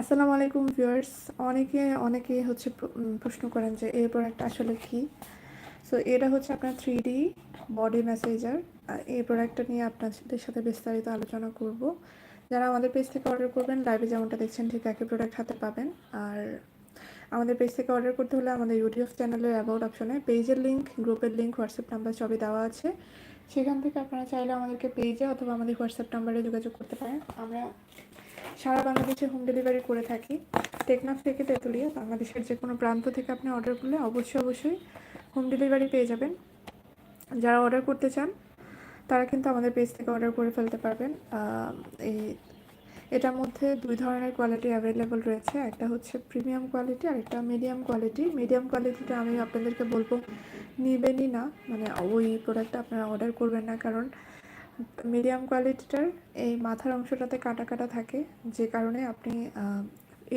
আসসালামু আলাইকুম ভিউয়ার্স। অনেকে অনেকে হচ্ছে প্রশ্ন করেন যে এই প্রোডাক্টটা আসলে কি? সো এটা হচ্ছে আপনার থ্রি ডি বডি ম্যাসেজার এই প্রোডাক্টটা নিয়ে আপনাদের সাথে বিস্তারিত আলোচনা করব। যারা আমাদের পেজ থেকে অর্ডার করবেন লাইভে যেমনটা দেখছেন, ঠিক একই প্রোডাক্ট হাতে পাবেন। আর আমাদের পেজ থেকে অর্ডার করতে হলে আমাদের ইউটিউব চ্যানেলের অ্যাবাউট অপশনে পেজের লিঙ্ক গ্রুপের লিঙ্ক হোয়াটসঅ্যাপ নাম্বার সবই দেওয়া আছে। সেখান থেকে আপনারা চাইলে আমাদেরকে পেজে অথবা আমাদের হোয়াটসঅ্যাপ নাম্বারে যোগাযোগ করতে পারেন। আমরা সারা বাংলাদেশে হোম ডেলিভারি করে থাকি। টেকনাফ থেকে তেঁতুলিয়া, বাংলাদেশের যে কোনো প্রান্ত থেকে আপনি অর্ডার করলে অবশ্যই অবশ্যই হোম ডেলিভারি পেয়ে যাবেন। যারা অর্ডার করতে চান, তারা কিন্তু আমাদের পেজ থেকে অর্ডার করে ফেলতে পারবেন। এই, এটার মধ্যে দুই ধরনের কোয়ালিটি অ্যাভেলেবল রয়েছে। একটা হচ্ছে প্রিমিয়াম কোয়ালিটি আর একটা মিডিয়াম কোয়ালিটি মিডিয়াম কোয়ালিটিটা আমি আপনাদেরকে বলব, নিবেনই না। মানে ওই প্রোডাক্টটা আপনারা অর্ডার করবেন না। কারণ মিডিয়াম কোয়ালিটিটার এই মাথার অংশটাতে কাটা কাটা থাকে, যে কারণে আপনি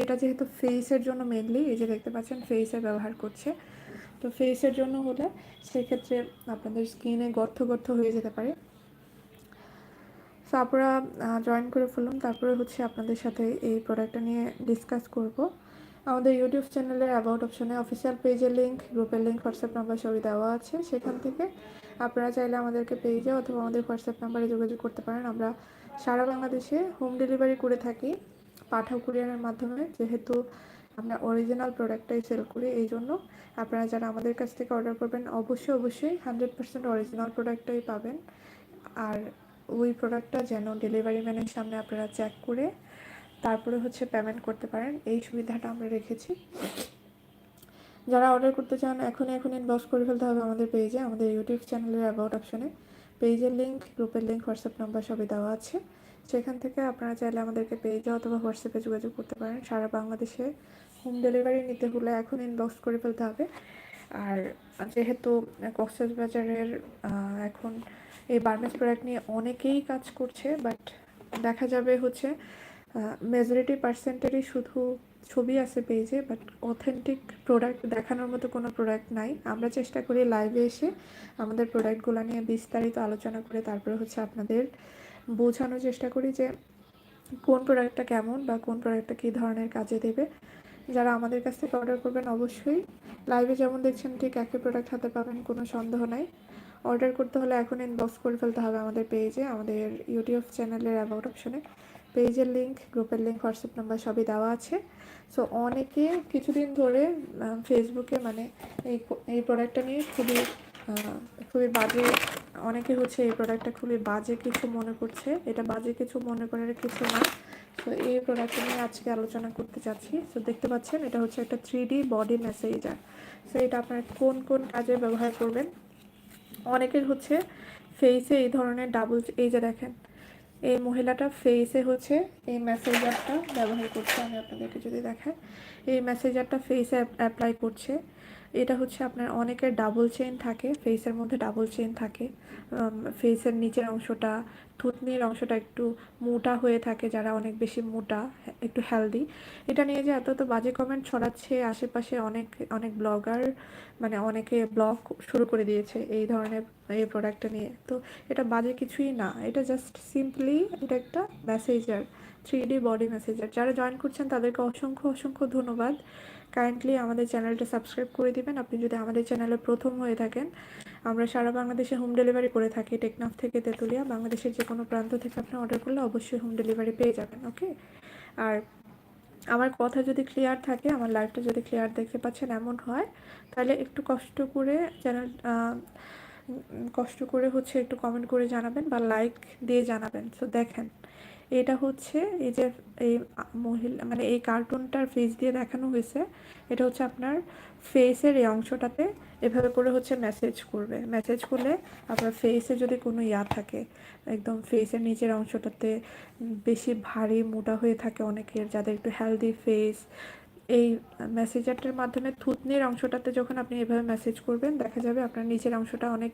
এটা যেহেতু ফেসের জন্য মেনলি এই যে দেখতে পাচ্ছেন ফেসে ব্যবহার করছে। তো ফেসের জন্য হলে সেক্ষেত্রে আপনাদের স্কিনে গর্ত গর্ত হয়ে যেতে পারে। সো আপনারা জয়েন করে ফেলুন, তারপরে হচ্ছে আপনাদের সাথে এই প্রোডাক্টটা নিয়ে ডিসকাস করব। আমাদের ইউটিউব চ্যানেলের অ্যাবাউট অপশনে অফিসিয়াল পেজের লিঙ্ক গ্রুপের লিঙ্ক হোয়াটসঅ্যাপ নাম্বার সবই দেওয়া আছে সেখান থেকে। আপনারা চাইলে আমাদেরকে পেজে অথবা আমাদের হোয়াটসঅ্যাপ নাম্বারে যোগাযোগ করতে পারেন। আমরা সারা বাংলাদেশে হোম ডেলিভারি করে থাকি, পাঠাও কুরিয়ারের মাধ্যমে। যেহেতু আমরা অরিজিনাল প্রোডাক্টটাই সেল করি, এই জন্য আপনারা যারা আমাদের কাছ থেকে অর্ডার করবেন, অবশ্যই অবশ্যই হান্ড্রেড পার্সেন্ট অরিজিনাল প্রোডাক্টটাই পাবেন। আর ওই প্রোডাক্টটা যেন ডেলিভারি ম্যানের সামনে আপনারা চেক করে তারপরে হচ্ছে পেমেন্ট করতে পারেন। এই সুবিধাটা আমরা রেখেছি। যারা অর্ডার করতে চান, এখনই এখন ইনবক্স করে ফেলতে হবে আমাদের পেজে আমাদের ইউটিউব চ্যানেলের অ্যাবাউট অপশনে পেজের লিঙ্ক গ্রুপের লিঙ্ক হোয়াটসঅ্যাপ নাম্বার সবই দেওয়া আছে। সেখান থেকে আপনারা চাইলে আমাদেরকে পেজে অথবা হোয়াটসঅ্যাপে যোগাযোগ করতে পারেন। সারা বাংলাদেশে হোম ডেলিভারি নিতে হলে এখন ইনবক্স করে ফেলতে হবে। আর যেহেতু কক্সবাজারের এখন এই বার্মেস প্রোডাক্ট নিয়ে অনেকেই কাজ করছে বাট দেখা যাবে হচ্ছে মেজরিটি পার্সেন্টেরই শুধু ছবি আছে পেজে বাট অথেন্টিক প্রোডাক্ট দেখানোর মতো কোনো প্রোডাক্ট নাই। আমরা চেষ্টা করি লাইভে এসে আমাদের প্রোডাক্টগুলো নিয়ে বিস্তারিত আলোচনা করে তারপরে হচ্ছে আপনাদের বোঝানোর চেষ্টা করি যে কোন প্রোডাক্টটা কেমন বা কোন প্রোডাক্টটা কী ধরনের কাজে দেবে। যারা আমাদের কাছ থেকে অর্ডার করবেন অবশ্যই। লাইভে যেমন দেখছেন ঠিক একই প্রোডাক্ট হাতে পাবেন, কোনো সন্দেহ নাই। অর্ডার করতে হলে এখন ইনবক্স করে ফেলতে হবে আমাদের পেজে আমাদের ইউটিউব চ্যানেলের অ্যাবাউট অপশনে পেজের লিঙ্ক গ্রুপের লিঙ্ক হোয়াটসঅ্যাপ নাম্বার সবই দেওয়া আছে। সো অনেকে কিছুদিন ধরে ফেসবুকে মানে এই এই প্রোডাক্টটা নিয়ে খুবই খুবই বাজে, অনেকে হচ্ছে এই প্রোডাক্টটা খুবই বাজে কিছু মনে করছে। এটা বাজে কিছু মনে করার কিছু না। তো এই প্রোডাক্টটা নিয়ে আজকে আলোচনা করতে চাচ্ছি। সো দেখতে পাচ্ছেন, এটা হচ্ছে একটা three D body massager so এটা আপনার কোন কোন কাজে ব্যবহার করবেন? অনেকের হচ্ছে ফেসে এই ধরনের ডাবল এই যে দেখেন এই মহিলাটা ফেসে হচ্ছে, এই মেসেজারটা ব্যবহার করছে, আমি আপনাদেরকে যদি দেখাই, এই মেসেজারটা ফেসে অ্যাপ্লাই করছে। এটা হচ্ছে আপনার অনেকের ডাবল চেইন থাকে ফেসের মধ্যে ডাবল চেইন থাকে। ফেসের নিচের অংশটা, থুতনির অংশটা একটু মোটা হয়ে থাকে, যারা অনেক বেশি মোটা, একটু হেলদি এটা নিয়ে যে এত তো বাজে কমেন্ট ছড়াচ্ছে, আশেপাশে অনেক অনেক ব্লগার মানে অনেকে ব্লগ শুরু করে দিয়েছে এই ধরনের, এই প্রোডাক্টটা নিয়ে। তো এটা বাজে কিছুই না, এটা জাস্ট সিম্পলি এটা একটা massager three D body massager যারা জয়েন করছেন, তাদেরকে অসংখ্য অসংখ্য ধন্যবাদ। কাইন্ডলি আমাদের চ্যানেলটা সাবস্ক্রাইব করে দিবেন। আপনি যদি আমাদের চ্যানেলে প্রথম হয়ে থাকেন, আমরা সারা বাংলাদেশে হোম ডেলিভারি করে থাকি। টেকনাফ থেকে তেঁতুলিয়া, বাংলাদেশের যে কোনো প্রান্ত থেকে আপনি অর্ডার করলে অবশ্যই হোম ডেলিভারি পেয়ে যাবেন ওকে আর আমার কথা যদি ক্লিয়ার থাকে, আমার লাইফটা যদি ক্লিয়ার দেখতে পাচ্ছেন, এমন হয়, তাহলে একটু কষ্ট করে চ্যানেল কষ্ট করে হচ্ছে একটু কমেন্ট করে জানাবেন বা লাইক দিয়ে জানাবেন। সো দেখেন এটা হচ্ছে এই যে এই মহিলা মানে এই কার্টুনটার ফেস দিয়ে দেখানো হয়েছে, এটা হচ্ছে আপনার ফেসের এই অংশটাতে এভাবে করে হচ্ছে মেসেজ করবে। মেসেজ করলে আপনার ফেসে যদি কোনো ইয়া থাকে, একদম ফেসের নিচের অংশটাতে বেশি ভারী মোটা হয়ে থাকে অনেকের, যাদের একটু হেলদি ফেস এই মেসেজারটার মাধ্যমে থুতনির অংশটাতে যখন আপনি এভাবে মেসেজ করবেন, দেখা যাবে আপনার নিচের অংশটা অনেক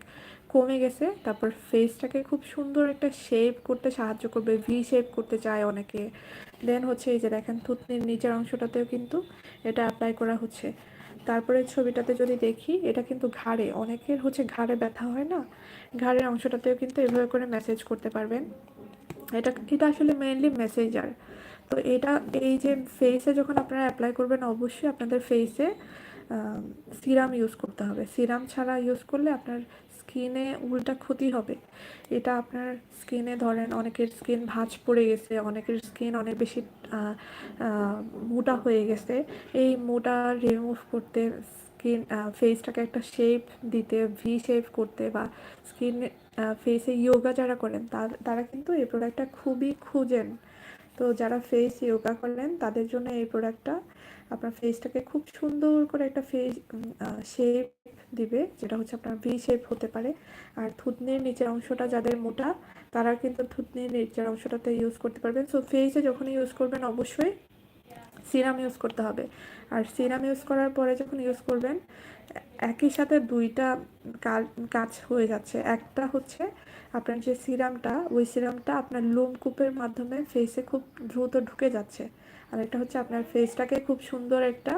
কমে গেছে। তারপর ফেসটাকে খুব সুন্দর একটা শেপ করতে সাহায্য করবে ভি শেপ করতে চায় অনেকে। দেন হচ্ছে এই যে দেখেন, থুতনির নিচের অংশটাতেও কিন্তু এটা অ্যাপ্লাই করা হচ্ছে। তারপরে ছবিটাতে যদি দেখি, এটা কিন্তু ঘাড়ে, অনেকের হচ্ছে ঘাড়ে ব্যথা হয় না? ঘাড়ের অংশটাতেও কিন্তু এভাবে করে মেসেজ করতে পারবেন। এটা এটা আসলে মেইনলি মেসেজার তো এটা, এই যে ফেসে যখন আপনারা অ্যাপ্লাই করবেন, অবশ্যই আপনাদের ফেসে সিরাম ইউজ করতে হবে। সিরাম ছাড়া ইউজ করলে আপনার স্কিনে উল্টা ক্ষতি হবে। এটা আপনার স্কিনে ধরেন অনেকের স্কিন ভাঁজ পড়ে গেছে, অনেকের স্কিন অনেক বেশি মোটা হয়ে গেছে। এই মোটা রিমুভ করতে স্কিন ফেসটাকে একটা শেপ দিতে ভি শেপ করতে বা স্কিন ফেসে ইয়োগা যারা করেন, তারা কিন্তু এই প্রোডাক্টটা খুবই খুঁজেন। তো যারা ফেস ইয়োগা করলেন তাদের জন্য এই প্রোডাক্টটা আপনার ফেসটাকে খুব সুন্দর করে একটা ফেস শেপ দিবে, যেটা হচ্ছে আপনার ভি শেপ হতে পারে। আর থুতনির নিচের অংশটা যাদের মোটা, তারা কিন্তু থুতনির নিচের অংশটাতে ইউজ করতে পারবেন। সো ফেসে যখন ইউজ করবেন, অবশ্যই সিরাম ইউজ করতে হবে। আর সিরাম ইউজ করার পরে যখন ইউজ করবেন একই সাথে দুইটা কাজ হয়ে যাচ্ছে। একটা হচ্ছে আপনার যে সিরামটা, ওই সিরামটা আপনার লোমকূপের মাধ্যমে ফেসে খুব দ্রুত ঢুকে যাচ্ছে। আর একটা হচ্ছে আপনার ফেসটাকে খুব সুন্দর একটা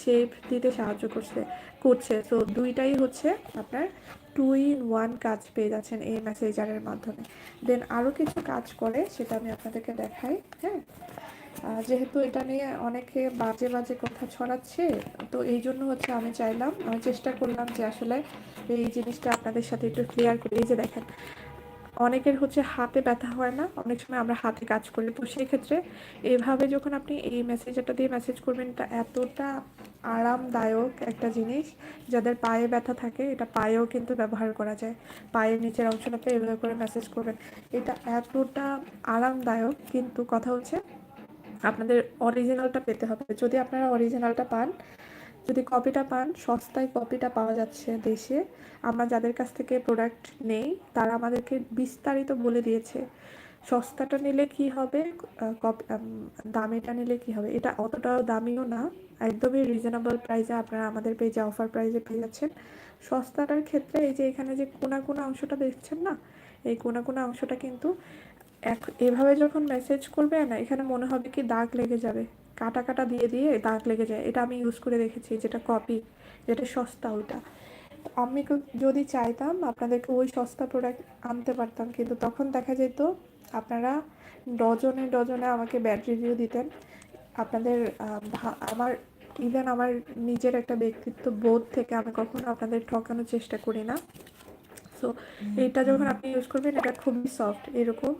শেপ দিতে সাহায্য করছে করছে। তো দুইটাই হচ্ছে আপনার টু ইন ওয়ান কাজ পেয়ে যাচ্ছেন এই মেসেজারের মাধ্যমে। দেন আরও কিছু কাজ করে, সেটা আমি আপনাদেরকে দেখাই হ্যাঁ? যেহেতু এটা নিয়ে অনেকে বাজে বাজে কথা ছড়াচ্ছে, তো এই জন্য হচ্ছে আমি চাইলাম, আমি চেষ্টা করলাম যে আসলে এই জিনিসটা আপনাদের সাথে একটু ক্লিয়ার করি, এই যে দেখেন অনেকের হচ্ছে হাতে ব্যথা হয় না, অনেক সময় আমরা হাতে কাজ করি। তো সেই ক্ষেত্রে এইভাবে যখন আপনি এই মেসেজটা দিয়ে মেসেজ করবেন, এটা এতটা আরামদায়ক একটা জিনিস, যাদের পায়ে ব্যথা থাকে, এটা পায়েও কিন্তু ব্যবহার করা যায়। পায়ের নিচের অংশটাতে এভাবে করে মেসেজ করবেন। এটা এতটা আরামদায়ক, কিন্তু কথা হচ্ছে আপনাদের অরিজিনালটা পেতে হবে। যদি আপনারা অরিজিনালটা পান যদি কপিটা পান, সস্তায় কপিটা পাওয়া যাচ্ছে দেশে। আমরা যাদের কাছ থেকে প্রোডাক্ট নেই, তারা আমাদেরকে বিস্তারিত বলে দিয়েছে। সস্তাটা নিলে কি হবে? কপি দামিটা নিলে কি হবে? এটা অতটাও দামিও না, একদমই রিজনেবল প্রাইসে আপনারা আমাদের পেজে অফার প্রাইসে পেয়ে যাচ্ছেন। সস্তাটার ক্ষেত্রে এই যে এখানে যে কোনা কোনা অংশটা দেখছেন না? এই কোনা কোনা অংশটা কিন্তু এক, এভাবে যখন মেসেজ করবে না, এখানে মনে হবে কি দাগ লেগে যাবে। কাটা কাটা দিয়ে দিয়ে দাগ লেগে যায়। এটা আমি ইউজ করে দেখেছি যেটা কপি যেটা সস্তা ওইটা। আমি যদি চাইতাম আপনাদেরকে ওই সস্তা প্রোডাক্ট আনতে পারতাম কিন্তু তখন দেখা যেত আপনারা ডজনে ডজনে আমাকে ব্যাড রিভিউ দিতেন। আপনাদের আমার ইভেন আমার নিজের একটা ব্যক্তিত্ব বোধ থেকে আমি কখনো আপনাদের ঠকানোর চেষ্টা করি না। সো এটা যখন আপনি ইউজ করবেন এটা খুবই সফট এরকম।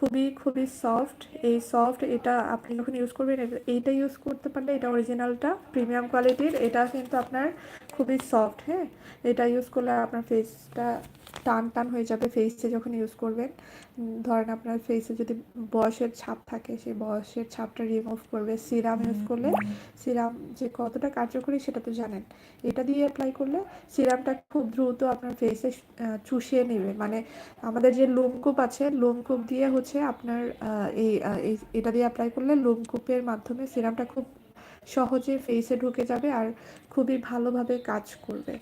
খুবই খুবই সফট এই সফট এটা আপনি যখন ইউজ করবেন এইটা ইউজ করতে পারলে এটা অরিজিনালটা প্রিমিয়াম কোয়ালিটির এটা কিন্তু আপনার খুবই সফট হ্যাঁ? এটা ইউজ করলে আপনার ফেসটা টান টান হয়ে যাবে ফেসে যখন ইউজ করবেন। ধরেন আপনার ফেসে যদি বয়সের ছাপ থাকে সেই বয়সের ছাপটা রিমুভ করবে। সিরাম ইউজ করলে সিরাম যে কতটা কার্যকরী সেটা তো জানেন। এটা দিয়ে অ্যাপ্লাই করলে সিরামটা খুব দ্রুত আপনার ফেসে চুষিয়ে নেবে। মানে আমাদের যে লোমকূপ আছে লোমকূপ দিয়ে হচ্ছে আপনার এই এটা দিয়ে অ্যাপ্লাই করলে লোমকূপের মাধ্যমে সিরামটা খুব সহজে ফেসে ঢুকে যাবে আর খুবই ভালোভাবে কাজ করবে।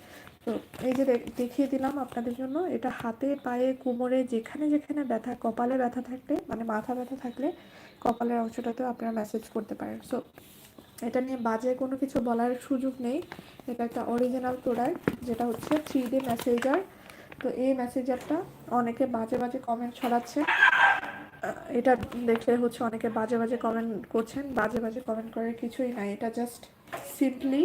তো এই যে দেখিয়ে দিলাম আপনাদের জন্য, এটা হাতে, পায়ে, কোমরে, যেখানে যেখানে ব্যথা, কপালে ব্যথা থাকলে মানে মাথা ব্যথা থাকলে কপালের অংশটাতেও আপনারা মেসেজ করতে পারেন। সো এটা নিয়ে বাজে কোনো কিছু বলার সুযোগ নেই। এটা একটা অরিজিনাল প্রোডাক্ট যেটা হচ্ছে থ্রি ডি মেসেজার তো এই মেসেজারটা অনেকে বাজে বাজে কমেন্ট ছড়াচ্ছে। এটা দেখলে হচ্ছে অনেকে বাজে বাজে কমেন্ট করছেন, বাজে বাজে কমেন্ট করার কিছুই নাই। এটা জাস্ট সিম্পলি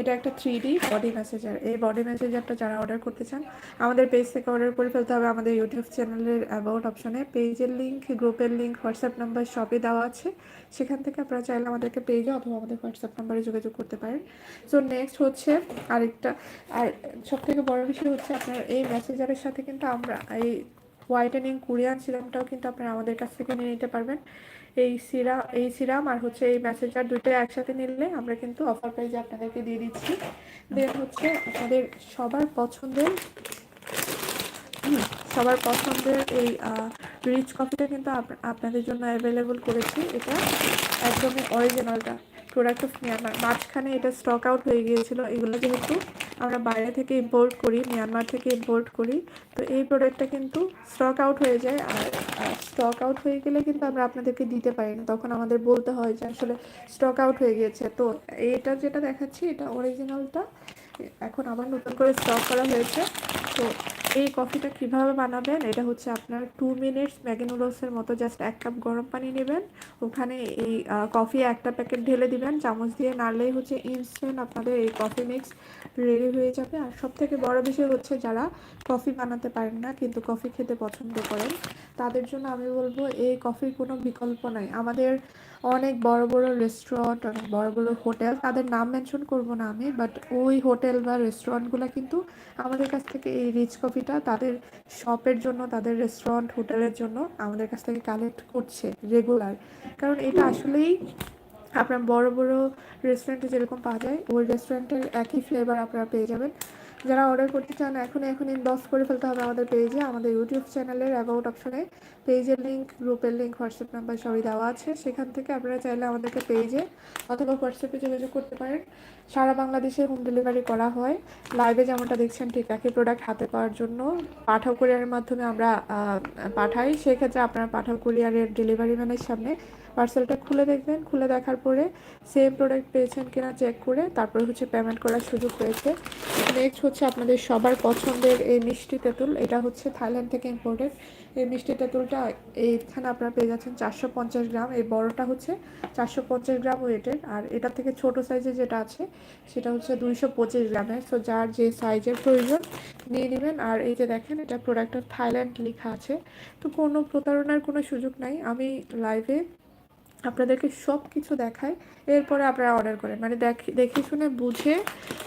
এটা একটা থ্রি ডি বডি মেসেজার এই বডি মেসেজারটা যারা অর্ডার করতে চান, আমাদের পেজ থেকে অর্ডার করে ফেলতে হবে। আমাদের ইউটিউব চ্যানেলের অ্যাবাউট অপশনে পেজের লিঙ্ক গ্রুপের লিঙ্ক হোয়াটসঅ্যাপ নাম্বার সবই দেওয়া আছে। সেখান থেকে আপনারা চাইলে আমাদেরকে পেজে অথবা আমাদের হোয়াটসঅ্যাপ নাম্বারে যোগাযোগ করতে পারেন। সো নেক্সট হচ্ছে আরেকটা। আর সব থেকে বড় বিষয় হচ্ছে আপনার এই মেসেজারের সাথে কিন্তু আমরা এই হোয়াইটেনিং, কোরিয়ান সিরামটাও কিন্তু আপনারা আমাদের কাছ থেকে নিয়ে নিতে পারবেন। এই সিরা, এই সিরাম আর হচ্ছে এই মেসেজার দুটো একসাথে নিলে আমরা কিন্তু অফার প্রাইজে আপনাদেরকে দিয়ে দিচ্ছি। দেন হচ্ছে আপনাদের সবার পছন্দের সবার পছন্দের এই রিচ কফিটা কিন্তু আপ- আপনাদের জন্য অ্যাভেলেবল করেছি। এটা একদমই অরিজিনালটা প্রোডাক্ট অফ মিয়ানমার মাঝখানে এটা স্টক আউট হয়ে গিয়েছিল। এগুলো যেহেতু আমরা বাইরে থেকে ইম্পোর্ট করি মিয়ানমার থেকে ইম্পোর্ট করি। তো এই প্রোডাক্টটা কিন্তু স্টক আউট হয়ে যায় আর স্টক আউট হয়ে গেলে কিন্তু আমরা আপনাদেরকে দিতে পারি না। তখন আমাদের বলতে হয় যে আসলে স্টক আউট হয়ে গিয়েছে। তো এটা যেটা দেখাচ্ছি, এটা অরিজিনালটা এখন আবার নতুন করে স্টক করা হয়েছে। তো এই কফিটা কীভাবে বানাবেন? এটা হচ্ছে আপনার টু মিনিটস ম্যাগি নুডলসের মতো জাস্ট এক কাপ গরম পানি নেবেন। ওখানে এই কফি একটা প্যাকেট ঢেলে দিবেন। চামচ দিয়ে নাড়লেই হচ্ছে ইনস্ট্যান্ট আপনাদের এই কফি মিক্স রেডি হয়ে যাবে। আর সব থেকে বড় বিষয় হচ্ছে যারা কফি বানাতে পারেন না, কিন্তু কফি খেতে পছন্দ করেন, তাদের জন্য আমি বলব এই কফির কোনো বিকল্প নাই। আমাদের অনেক বড় বড় রেস্টুরেন্ট অনেক বড় বড় হোটেল তাদের নাম মেনশন করব না আমি বাট ওই হোটেল বা রেস্টুরেন্টগুলো কিন্তু আমাদের কাছ থেকে এই রিচ কফিটা তাদের শপের জন্য, তাদের রেস্টুরেন্ট হোটেলের জন্য আমাদের কাছ থেকে কালেক্ট করছে রেগুলার কারণ এটা আসলেই আপনার বড় বড় রেস্টুরেন্টে যেরকম পাওয়া যায়, ওই রেস্টুরেন্টের একই ফ্লেভার আপনারা পেয়ে যাবেন। যারা অর্ডার করতে চান এখন এখন ইনবক্স করে ফেলতে হবে আমাদের পেজে আমাদের ইউটিউব চ্যানেলের অ্যাবাউট অপশনে পেজের লিঙ্ক গ্রুপের লিঙ্ক হোয়াটসঅ্যাপ নাম্বার সবই দেওয়া আছে। সেখান থেকে আপনারা চাইলে আমাদেরকে পেজে অথবা হোয়াটসঅ্যাপে যোগাযোগ করতে পারেন। সারা বাংলাদেশে হোম ডেলিভারি করা হয়। লাইভে যেমনটা দেখছেন, ঠিক একই প্রোডাক্ট হাতে পাওয়ার জন্য। পাঠাও কুরিয়ারের মাধ্যমে আমরা পাঠাই। সেক্ষেত্রে আপনারা পাঠাও কুরিয়ারের ডেলিভারি ম্যানের সামনে পার্সেলটা খুলে দেখবেন। খুলে দেখার পরে সেম প্রোডাক্ট পেয়েছেন কিনা চেক করে তারপরে হচ্ছে পেমেন্ট করার সুযোগ রয়েছে নেক্সট হচ্ছে আপনাদের সবার পছন্দের এই মিষ্টি তেঁতুল। এটা হচ্ছে থাইল্যান্ড থেকে ইম্পোর্টেড এই মিষ্টি তেঁতুলটা এইখানে আপনারা পেয়ে যাচ্ছেন চারশো পঞ্চাশ গ্রাম। এই বড়টা হচ্ছে চারশো পঞ্চাশ গ্রাম ওয়েটের আর এটা থেকে ছোট সাইজের যেটা আছে, সেটা হচ্ছে দুইশো পঁচিশ গ্রামের। সো যার যে সাইজের প্রয়োজন, নিয়ে নেবেন। আর এই যে দেখেন, এটা প্রোডাক্টের থাইল্যান্ড লেখা আছে। তো কোনো প্রতারণার কোনো সুযোগ নাই। আমি লাইভে আপনাদেরকে সব কিছু দেখায়। এরপরে আপনারা অর্ডার করেন। মানে দেখে দেখে শুনে বুঝে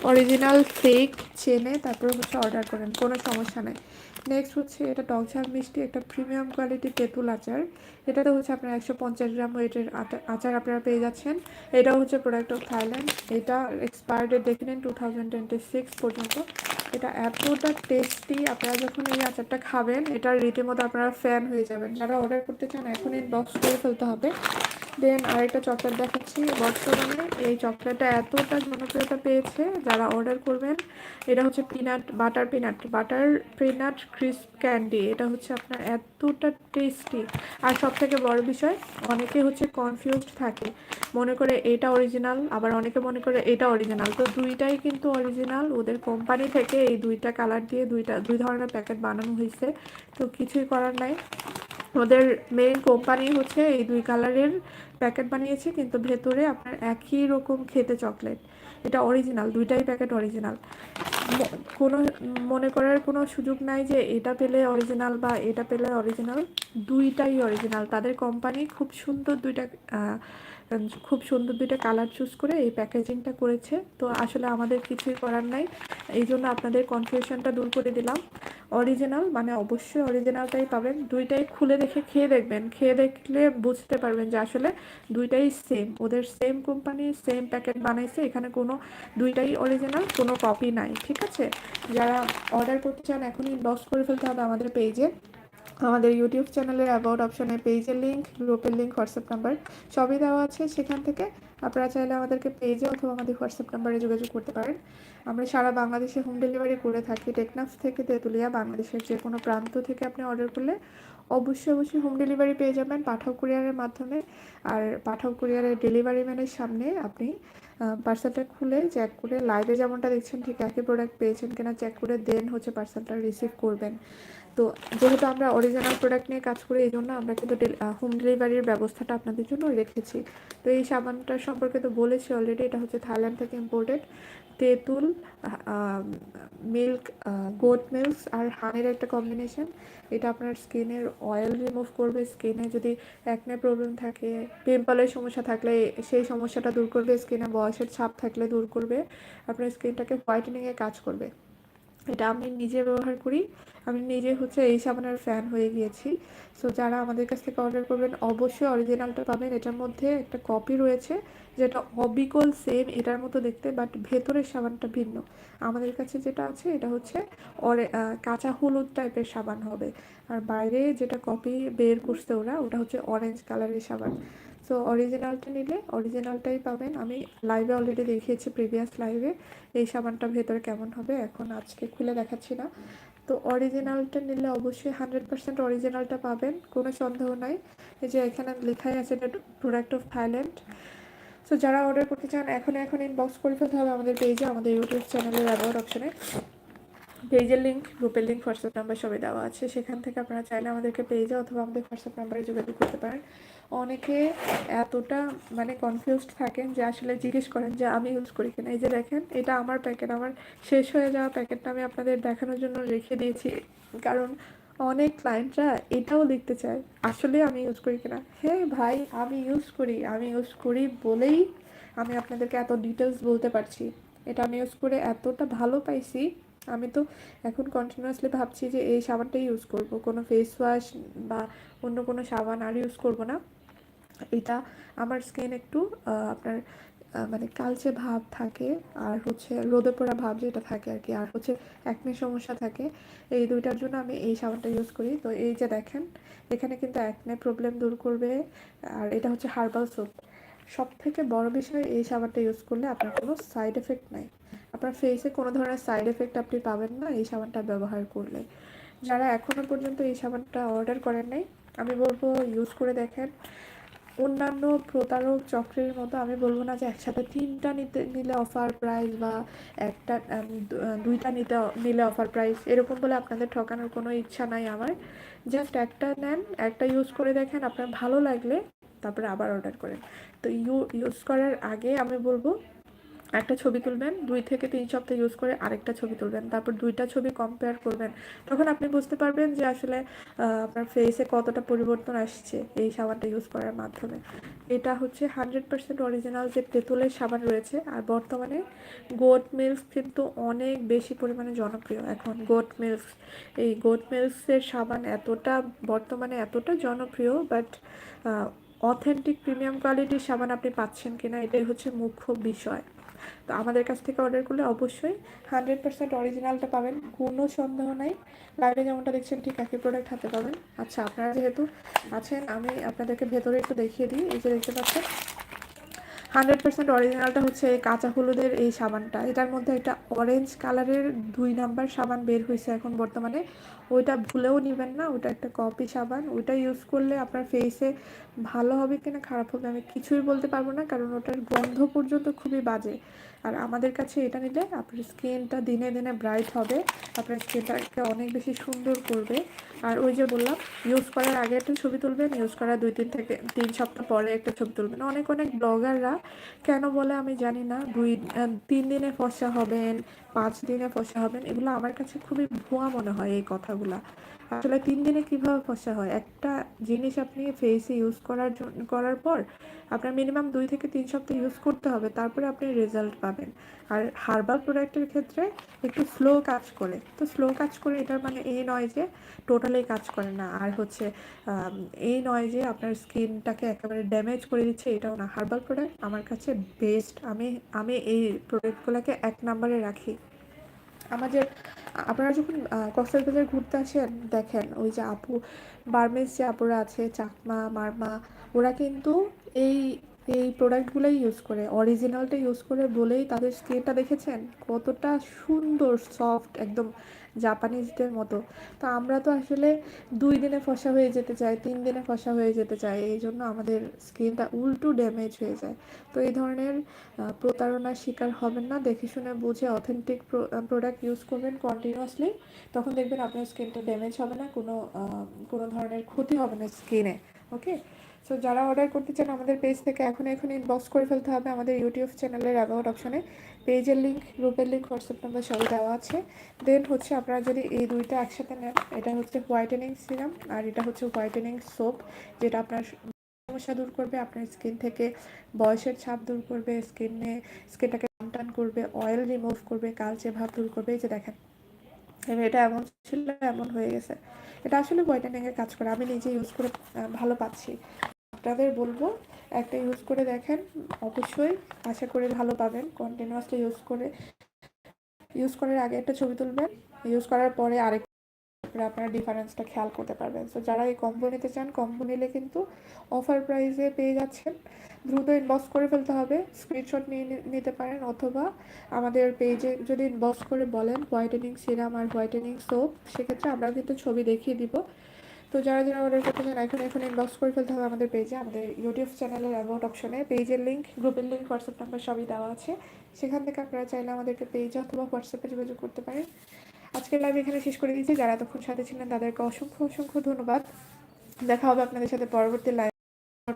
অরিজিনাল ফেক চেনে তারপরে হচ্ছে অর্ডার করেন। কোনো সমস্যা নেই। নেক্সট হচ্ছে এটা টকঝাল মিষ্টি, একটা প্রিমিয়াম কোয়ালিটি তেঁতুল আচার। এটাতে হচ্ছে আপনার একশো পঞ্চাশ গ্রাম ওয়েটের আচার আপনারা পেয়ে যাচ্ছেন। এটাও হচ্ছে প্রোডাক্ট অফ থাইল্যান্ড এটা এক্সপায়ার ডেট দেখে নিন টু থাউজেন্ড টোয়েন্টি সিক্স পর্যন্ত। এটা এতটা টেস্টি আপনারা যখন এই আচারটা খাবেন এটার রীতিমতো আপনারা ফ্যান হয়ে যাবেন। যারা অর্ডার করতে চান, এখন ইনবক্স করে ফেলতে হবে। দেন আরেকটা চকলেট দেখাচ্ছি বর্তমানে এই চকলেটটা এতটা জনপ্রিয়তা পেয়েছে যারা অর্ডার করবেন। এটা হচ্ছে peanut, butter peanut. Butter peanut crisp candy. এটা হচ্ছে আপনার এতটা টেস্টি। আর সব থেকে বড় বিষয়, অনেকে হচ্ছে কনফিউজড থাকে। মনে করে এটা অরিজিনাল, আবার অনেকে মনে করে এটা অরিজিনাল। তো দুইটাই কিন্তু অরিজিনাল। ওদের কোম্পানি থেকে এই দুইটা কালার দিয়ে দুইটা, দুই ধরনের প্যাকেট বানানো হয়েছে। তো কিছুই করার নাই। ওদের মেইন কোম্পানি হচ্ছে এই দুই কালারের প্যাকেট বানিয়েছে, কিন্তু ভেতরে আপনার একই রকম খেতে চকলেট এটা অরিজিনাল দুইটাই প্যাকেট অরিজিনাল কোনো, মনে করার কোনো সুযোগ নাই যে এটা পেলে অরিজিনাল বা এটা পেলে অরিজিনাল দুইটাই অরিজিনাল তাদের কোম্পানি খুব সুন্দর দুইটা খুব সুন্দর দুইটা কালার চুজ করে এই প্যাকেজিংটা করেছে। তো আসলে আমাদের কিছুই করার নাই। এই জন্য আপনাদের কনফিউশনটা দূর করে দিলাম। অরিজিনাল মানে অবশ্যই অরিজিনালটাই পাবেন। দুইটাই খুলে দেখে খেয়ে দেখবেন। খেয়ে দেখলে বুঝতে পারবেন যে আসলে দুইটাই সেম ওদের সেম কোম্পানি সেম প্যাকেট বানাইছে। এখানে কোনো দুইটাই অরিজিনাল কোনো কপি নাই। ঠিক আছে? যারা অর্ডার করতে চান, এখনই ইনবক্স করে ফেলতে হবে আমাদের পেজে আমাদের ইউটিউব চ্যানেলের অ্যাবাউট অপশনে পেজের লিঙ্ক গ্রুপের লিঙ্ক হোয়াটসঅ্যাপ নাম্বার সবই দেওয়া আছে সেখান থেকে। আপনারা চাইলে আমাদেরকে পেজে অথবা আমাদের হোয়াটসঅ্যাপ নাম্বারে যোগাযোগ করতে পারেন। আমরা সারা বাংলাদেশে হোম ডেলিভারি করে থাকি। টেকনাফ থেকে তেঁতুলিয়া, বাংলাদেশের যে কোনো প্রান্ত থেকে আপনি অর্ডার করলে অবশ্যই অবশ্যই হোম ডেলিভারি পেয়ে যাবেন পাঠাও কুরিয়ারের মাধ্যমে। আর পাঠাও কুরিয়ারের ডেলিভারি ম্যানের সামনে আপনি পার্সেলটা খুলে চেক করে লাইভে যেমনটা দেখছেন ঠিক একই প্রোডাক্ট পেয়েছেন কিনা চেক করে দেন হচ্ছে পার্সেলটা রিসিভ করবেন। তো যেহেতু আমরা অরিজিনাল প্রোডাক্ট নিয়ে কাজ করি, এই জন্য আমরা কিন্তু হোম ডেলিভারির ব্যবস্থাটা আপনাদের জন্য রেখেছি। তো এই সাবানটার সম্পর্কে তো বলেছি অলরেডি এটা হচ্ছে থাইল্যান্ড থেকে ইম্পোর্টেড তেঁতুল মিল্ক গোট মিল্ক আর হানির একটা কম্বিনেশন এটা আপনার স্কিনের অয়েল রিমুভ করবে, স্কিনে যদি একনে প্রবলেম থাকে পিম্পলের সমস্যা থাকলে, সেই সমস্যাটা দূর করবে, স্কিনে বয়সের ছাপ থাকলে দূর করবে। আপনার স্কিনটাকে হোয়াইটেনিংয়ে কাজ করবে। এটা আমি নিজে ব্যবহার করি। আমি নিজে হচ্ছে এই সাবানের ফ্যান হয়ে গিয়েছি। সো যারা আমাদের কাছ থেকে অর্ডার করবেন, অবশ্যই অরিজিনালটা পাবেন। এটার মধ্যে একটা কপি রয়েছে, যেটা অবিকল সেম এটার মতো দেখতে বাট ভেতরের সাবানটা ভিন্ন। আমাদের কাছে যেটা আছে, এটা হচ্ছে অরে কাঁচা হলুদ টাইপের সাবান হবে। আর বাইরে যেটা কপি বের করছে ওরা, ওটা হচ্ছে অরেঞ্জ কালারের সাবান। সো অরিজিনালটা নিলে অরিজিনালটাই পাবেন। আমি লাইভে অলরেডি দেখিয়েছি প্রিভিয়াস লাইভে এই সাবানটা ভেতরে কেমন হবে এখন আজকে খুলে দেখাচ্ছি না। তো অরিজিনালটা নিলে অবশ্যই হান্ড্রেড পার্সেন্ট অরিজিনালটা পাবেন, কোনো সন্দেহ নাই। এই যে এখানে লেখাই আছে প্রোডাক্ট অফ থাইল্যান্ড সো যারা অর্ডার করতে চান এখন এখন ইনবক্স করে ফেলতে হবে আমাদের পেজে আমাদের ইউটিউব চ্যানেলের অ্যাবাউট অপশনে পেজের লিঙ্ক গ্রুপের লিঙ্ক হোয়াটসঅ্যাপ নাম্বার সবই দেওয়া আছে। সেখান থেকে আপনারা চাইলে আমাদেরকে পেজে অথবা আমাদের হোয়াটসঅ্যাপ নাম্বারে যোগাযোগ করতে পারেন। অনেকে এতটা মানে কনফিউজড থাকেন যে আসলে জিজ্ঞেস করেন যে আমি ইউজ করি কিনা। এই যে দেখেন, এটা আমার প্যাকেট আমার শেষ হয়ে যাওয়া প্যাকেটটা আমি আপনাদের দেখানোর জন্য রেখে দিয়েছি। কারণ অনেক ক্লায়েন্টরা এটাও লিখতে চায়, আসলে আমি ইউজ করি কিনা। হ্যাঁ ভাই, আমি ইউজ করি, আমি ইউজ করি বলেই আমি আপনাদেরকে এত ডিটেলস বলতে পারছি। এটা আমি ইউজ করে এতটা ভালো পাইছি, আমি তো এখন কন্টিনিউয়াসলি ভাবছি যে এই সাবানটাই ইউজ করব। কোনো ফেস ওয়াশ বা অন্য কোনো সাবান আর ইউজ করব না। এটা আমার স্কিন একটু আপনার মানে কালচে ভাব থাকে আর হচ্ছে রোদে পোড়া ভাব যেটা থাকে আর কি, আর হচ্ছে একনি সমস্যা থাকে। এই দুইটার জন্য আমি এই সাবানটা ইউজ করি। তো এই যে দেখেন, এখানে কিন্তু একনে প্রবলেম দূর করবে। আর এটা হচ্ছে হার্বাল সোপ সব থেকে বড় বিষয় এই সাবানটা ইউজ করলে আপনার কোনো সাইড এফেক্ট নাই। আপনার ফেসে কোনো ধরনের সাইড এফেক্ট আপনি পাবেন না এই সাবানটা ব্যবহার করলে। যারা এখনও পর্যন্ত এই সাবানটা অর্ডার করেন নাই, আমি বলব ইউজ করে দেখেন। অন্যান্য প্রতারক চক্রের মতো আমি বলব না যে একসাথে তিনটা নিতে, নিলে অফার প্রাইস বা একটা দুইটা নিতে, নিলে অফার প্রাইস এরকম বলে আপনাদের ঠকানোর কোনো ইচ্ছা নাই আমার। জাস্ট একটা নেন, একটা ইউজ করে দেখেন, আপনার ভালো লাগলে তারপরে আবার অর্ডার করেন। তো ইউ ইউজ করার আগে আমি বলব একটা ছবি তুলবেন, দুই থেকে তিন সপ্তাহ ইউজ করে আরেকটা ছবি তুলবেন, তারপর দুইটা ছবি কম্পেয়ার করবেন। তখন আপনি বুঝতে পারবেন যে আসলে আপনার ফেসে কতটা পরিবর্তন আসছে এই সাবানটা ইউজ করার মাধ্যমে। এটা হচ্ছে হান্ড্রেড পার্সেন্ট অরিজিনাল যে তেঁতুলের সাবান রয়েছে, আর বর্তমানে গোট মিল্ক কিন্তু অনেক বেশি পরিমাণে জনপ্রিয় এখন। গোট মিল্ক এই গোট মিল্কসের সাবান এতটা, বর্তমানে এতটা জনপ্রিয় বাট অথেন্টিক প্রিমিয়াম কোয়ালিটির সাবান আপনি পাচ্ছেন কিনা এটাই হচ্ছে মুখ্য বিষয়। তো আমাদের কাছ থেকে অর্ডার করলে অবশ্যই হান্ড্রেড পার্সেন্ট অরিজিনালটা পাবেন, কোনো সন্দেহ নাই। লাইভে যেমনটা দেখছেন, ঠিক একই প্রোডাক্ট হাতে পাবেন। আচ্ছা আপনারা যেহেতু আছেন, আমি আপনাদেরকে ভেতরে একটু দেখিয়ে দিই। এই যে দেখতে পাচ্ছেন হান্ড্রেড পার্সেন্ট অরিজিনালটা হচ্ছে এই কাঁচা হলুদের এই সাবানটা। এটার মধ্যে একটা অরেঞ্জ কালারের দুই নাম্বার সাবান বের হয়েছে এখন বর্তমানে। ওইটা ভুলেও নেবেন না, ওটা একটা কপি সাবান। ওইটা ইউজ করলে আপনার ফেসে ভালো হবে কিনা খারাপ হবে আমি কিছুই বলতে পারব না, কারণ ওটার গন্ধ পর্যন্ত খুবই বাজে। আর আমাদের কাছে এটা নিলে আপনার স্কিনটা দিনে দিনে ব্রাইট হবে, আপনার স্কিনটাকে অনেক বেশি সুন্দর করবে। আর ওই যে বললাম ইউজ করার আগে একটা ছবি তুলবেন ইউজ করার দুই তিন থেকে তিন সপ্তাহ পরে একটা ছবি তুলবেন। অনেক অনেক ব্লগাররা কেন বলে আমি জানি না, দুই তিন দিনে ফসা হবেন, পাঁচ দিনে ফসা হবেন, এগুলো আমার কাছে খুবই ভুয়া মনে হয় এই কথাগুলো। আসলে তিন দিনে কীভাবে ফসা হয়? একটা জিনিস আপনি ফেসে ইউজ করার করার পর আপনার মিনিমাম দুই থেকে তিন সপ্তাহ ইউজ করতে হবে, তারপরে আপনি রেজাল্ট পাবেন। আর হার্বাল প্রোডাক্টের ক্ষেত্রে একটু স্লো কাজ করে। তো স্লো কাজ করে এটার মানে এই নয় যে টোটালি কাজ করে না। আর হচ্ছে এই নয় যে আপনার স্কিনটাকে একেবারে ড্যামেজ করে দিচ্ছে, এটাও না। হার্বাল প্রোডাক্ট আমার কাছে বেস্ট। আমি আমি এই প্রোডাক্টগুলোকে এক নম্বরে রাখি। আমাদের আপনারা যখন কক্সবাজার ঘুরতে আসেন, দেখেন ওই যে আপু, বার্মেস যে আপুরা আছে, চাকমা, মারমা, ওরা কিন্তু এই এই প্রোডাক্টগুলোই ইউজ করে অরিজিনালটা ইউজ করে বলেই তাদের স্কিনটা দেখেছেন? কতটা সুন্দর সফট একদম জাপানিজদের মতো। তো আমরা তো আসলে দুই দিনে ফসা হয়ে যেতে চাই, তিন দিনে ফসা হয়ে যেতে চাই, এই জন্য আমাদের স্কিনটা উল্টো ড্যামেজ হয়ে যায়। তো এই ধরনের প্রতারণার শিকার হবেন না, দেখে শুনে বুঝে অথেন্টিক প্রোডাক্ট ইউজ করবেন কন্টিনিউয়াসলি তখন দেখবেন আপনার স্কিনটা ড্যামেজ হবে না, কোনো কোনো ধরনের ক্ষতি হবে না স্কিনে ওকে সো যারা অর্ডার করতে চান আমাদের পেজ থেকে এখন এখন ইনবক্স করে ফেলতে হবে আমাদের ইউটিউব চ্যানেলের অ্যাবাউট অপশনে পেজের লিঙ্ক গ্রুপের লিঙ্ক হোয়াটসঅ্যাপ নাম্বার সবই দেওয়া আছে। দেন হচ্ছে আপনারা যদি এই দুইটা একসাথে নেন, এটা হচ্ছে হোয়াইটেনিং সিরাম আর এটা হচ্ছে হোয়াইটেনিং সোপ যেটা আপনার সমস্যা দূর করবে, আপনার স্কিন থেকে বয়সের ছাপ দূর করবে স্কিনে স্কিনটাকে টান করবে অয়েল রিমুভ করবে, কালচে ভাব দূর করবে, এই যে দেখেন। এটা এমন ছিল, এমন হয়ে গেছে। এটা আসলে হোয়াইটেনিং এর কাজ করে, আমি নিজে ইউজ করে ভালো পাচ্ছি। আপনাদের বলব, একটা ইউজ করে দেখেন। অবশ্যই আশা করি ভালো পাবেন। কন্টিনিউয়াসলি ইউজ করে ইউজ করার আগে একটা ছবি তুলবেন। ইউজ করার পরে আরেক আপনারা ডিফারেন্সটা খেয়াল করতে পারবেন। সো যারা এই কম্বো নিতে চান কম্বো নিলে কিন্তু অফার প্রাইসে পেয়ে যাচ্ছেন। দ্রুত ইনবক্স করে ফেলতে হবে। স্ক্রিনশট নিয়ে নিতে পারেন অথবা আমাদের পেজে যদি ইনবক্স করে বলেন হোয়াইটেনিং সিরাম আর হোয়াইটেনিং সোপ সেক্ষেত্রে আমরা কিন্তু ছবি দেখিয়ে দিব। তো যারা যারা অর্ডার করতে চান, এখন এখন ইনবক্স করে ফেলতে হবে আমাদের পেজে আমাদের ইউটিউব চ্যানেলের অ্যাবাউট অপশনে পেজের লিঙ্ক গ্রুপের লিঙ্ক হোয়াটসঅ্যাপ নাম্বার সবই দেওয়া আছে। সেখান থেকে আপনারা চাইলে আমাদেরকে পেজে অথবা হোয়াটসঅ্যাপে যোগাযোগ করতে পারেন। আজকে আজকের লাইভ এখানে শেষ করে দিয়েছি যারা এতক্ষণ সাথে ছিলেন, তাদেরকে অসংখ্য অসংখ্য ধন্যবাদ। দেখা হবে আপনাদের সাথে পরবর্তী লাইভ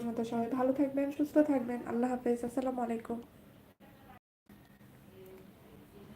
মতো সবাই ভালো থাকবেন, সুস্থ থাকবেন। আল্লাহ হাফেজ। আসসালামু আলাইকুম।